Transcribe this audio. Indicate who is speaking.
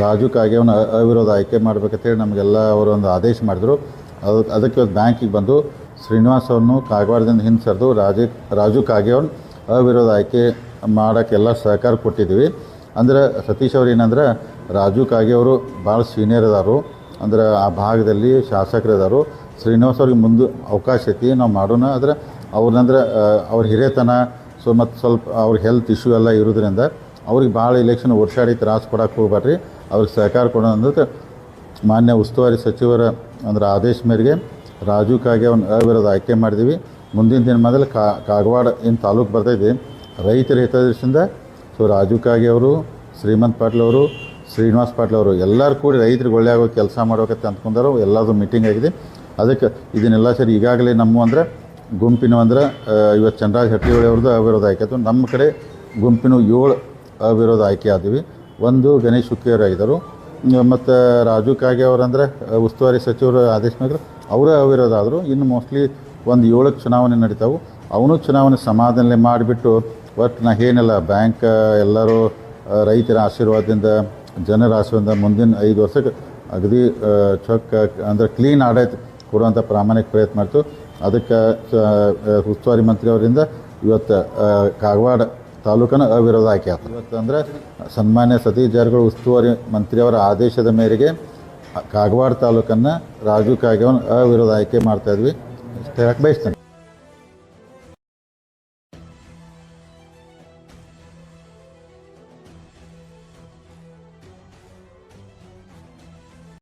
Speaker 1: ರಾಜು ಕಾಗೆಯವನ್ನ ಅ- ಅವಿರೋಧ ಆಯ್ಕೆ ಮಾಡಬೇಕಂತೇಳಿ ನಮಗೆಲ್ಲ ಅವರು ಒಂದು ಆದೇಶ ಮಾಡಿದರು. ಅದು ಅದಕ್ಕೆ ಇವತ್ತು ಬ್ಯಾಂಕಿಗೆ ಬಂದು ಶ್ರೀನಿವಾಸ್ ಅವನು ಕಾಗವಾಡದಿಂದ ಹಿಂದೆ ಸರಿದು ರಾಜು ರಾಜು ಅವ್ನು ಅವಿರೋಧ ಆಯ್ಕೆ ಮಾಡೋಕ್ಕೆಲ್ಲ ಸಹಕಾರ ಕೊಟ್ಟಿದ್ದೀವಿ. ಅಂದರೆ ಸತೀಶ್ ಅವ್ರು ಏನಂದ್ರೆ ರಾಜು ಕಾಗೆಯವರು ಭಾಳ ಸೀನಿಯರ್ ಅದಾರು ಅಂದ್ರೆ ಆ ಭಾಗದಲ್ಲಿ ಶಾಸಕರು ಅದಾರು ಶ್ರೀನಿವಾಸ್ ಅವ್ರಿಗೆ ಮುಂದೆ ಅವಕಾಶ ಐತಿ, ನಾವು ಮಾಡೋಣ. ಆದರೆ ಅವ್ರನ್ನಂದ್ರೆ ಅವ್ರ ಹಿರೇತನ ಸೊ ಮತ್ತು ಸ್ವಲ್ಪ ಅವ್ರ ಹೆಲ್ತ್ ಇಶ್ಯೂ ಎಲ್ಲ ಇರೋದ್ರಿಂದ ಅವ್ರಿಗೆ ಭಾಳ ಇಲೆಕ್ಷನ್ ವರ್ಷಾಡಿ ತ್ರಾಸು ಕೊಡೋಕೆ ಹೋಗ್ಬೇಡ್ರಿ ಅವ್ರಿಗೆ ಸಹಕಾರ ಕೊಡೋಣ ಅಂದ್ರೆ ಮಾನ್ಯ ಉಸ್ತುವಾರಿ ಸಚಿವರ ಅಂದ್ರೆ ಆದೇಶ ಮೇರೆಗೆ ರಾಜು ಕಾಗೆ ಅವ್ನ ಅವಿರೋಧ ಆಯ್ಕೆ ಮಾಡಿದ್ದೀವಿ ಮುಂದಿನ ದಿನ ಮೊದಲು ಕಾ ಕಾಗವಾಡ ಏನು ತಾಲೂಕು ಬರ್ತೈತಿ ರೈತರ ಹಿತದೃಷ್ಟಿಯಿಂದ ಸೊ ರಾಜು ಕಾಗೆ ಅವರು, ಶ್ರೀಮಂತ್ ಪಾಟೀಲ್ ಅವರು, ಶ್ರೀನಿವಾಸ್ ಪಾಟೀಲ್ ಅವರು ಎಲ್ಲರೂ ಕೂಡಿ ರೈತರಿಗೆ ಒಳ್ಳೆ ಆಗೋ ಕೆಲಸ ಮಾಡ್ಬೇಕಂತ ಅಂದ್ಕೊಂಡಾರು ಎಲ್ಲದು ಮೀಟಿಂಗ್ ಆಗಿದೆ. ಅದಕ್ಕೆ ಇದನ್ನೆಲ್ಲ ಸರಿ ಈಗಾಗಲೇ ನಮ್ಮ ಅಂದರೆ ಗುಂಪಿನ ಅಂದ್ರೆ ಇವತ್ತು ಚಂದ್ರಾಜ್ ಹಟ್ಟಿಹೊಳಿ ಅವ್ರದ್ದು ಅವಿರೋಧ ಆಯ್ಕೆ. ಆಯಿತು ನಮ್ಮ ಕಡೆ ಗುಂಪಿನ ಏಳು ಅವಿರೋಧ ಆಯ್ಕೆ ಆದಿವಿ. ಒಂದು, ಗಣೇಶ್ ಹುಕ್ಕಿಯವರು ಆಗಿದ್ದರು ಮತ್ತು ರಾಜು ಕಾಗೆ ಅವರಂದರೆ ಉಸ್ತುವಾರಿ ಸಚಿವರು ಆದೇಶ ಮೇಲೆ ಅವರೇ ಅವಿರೋದಾದರು ಇನ್ನು ಮೋಸ್ಟ್ಲಿ ಒಂದು ಏಳಕ್ಕೆ ಚುನಾವಣೆ ನಡೀತಾವೆ. ಅವನು ಚುನಾವಣೆ ಸಮಾಧಾನ ಮಾಡಿಬಿಟ್ಟು ಒಟ್ಟು ನಾ ಏನಿಲ್ಲ, ಬ್ಯಾಂಕ್ ಎಲ್ಲರೂ ರೈತರ ಆಶೀರ್ವಾದದಿಂದ, ಜನರ ಆಶೀರ್ವಾದದಿಂದ ಮುಂದಿನ ಐದು ವರ್ಷಕ್ಕೆ ಅಗದಿ ಚೊಕ್ಕ, ಅಂದರೆ ಕ್ಲೀನ್ ಆಡಳಿತ ಕೊಡುವಂಥ ಪ್ರಾಮಾಣಿಕ ಪ್ರಯತ್ನ ಮಾಡ್ತು. ಅದಕ್ಕೆ ಉಸ್ತುವಾರಿ ಮಂತ್ರಿ ಅವರಿಂದ ಇವತ್ತು ಕಾಗವಾಡ ತಾಲೂಕನ್ನು ಅವಿರೋಧ ಆಯ್ಕೆ ಆಯ್ತು ಇವತ್ತು ಅಂದರೆ ಸನ್ಮಾನ್ಯ ಸತೀಶ್ ಜಾರಕಿಹೊಳಿ ಉಸ್ತುವಾರಿ ಮಂತ್ರಿಯವರ ಆದೇಶದ ಮೇರೆಗೆ ಕಾಗವಾಡ ತಾಲೂಕನ್ನು ರಾಜು ಕಾಗೇವನ್ ಅವಿರೋಧ ಆಯ್ಕೆ ಮಾಡ್ತಾಯಿದ್ವಿ ಇಷ್ಟು ಹೇಳಕ್ಕೆ ಬಯಸ್ತೇನೆ.